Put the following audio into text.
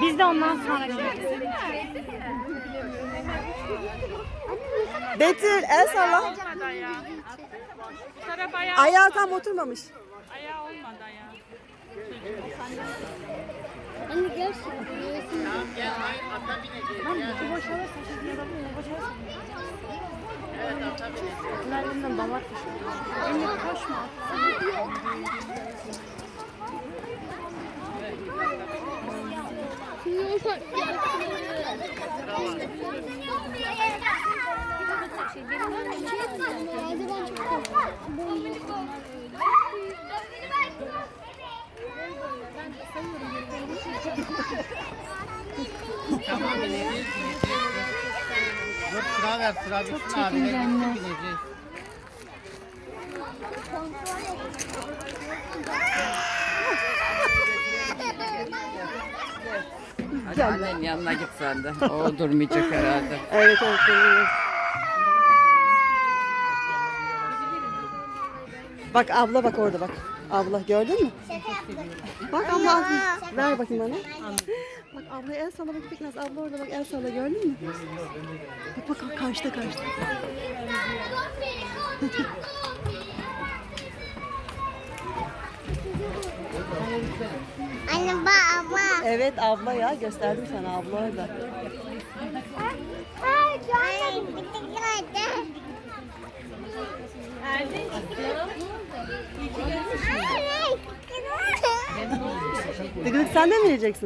Biz de ondan sonra. Betül el salla. Olmadı ayağı. Bu tam oturmamış. ayağı olmadı ayağı. Anne gerçekten. Bunlardan damak Emre koşma. Dur sıra ver sıra bitsin abi. Bineceğiz. Hadi annenin yanına git sen de. O durmayacak herhalde. Evet evet. evet. Bak abla bak orada bak. Abla gördün mü? Bak abla abla. Ver bakayım bana. Bak abla el salla bak biraz abla orada bak el salla gördün mü? Bak bak, karşıda karşıda. Anne bak abla. Evet abla ya gösterdim sana abla orada. Dıgılık sen de mi yiyeceksin?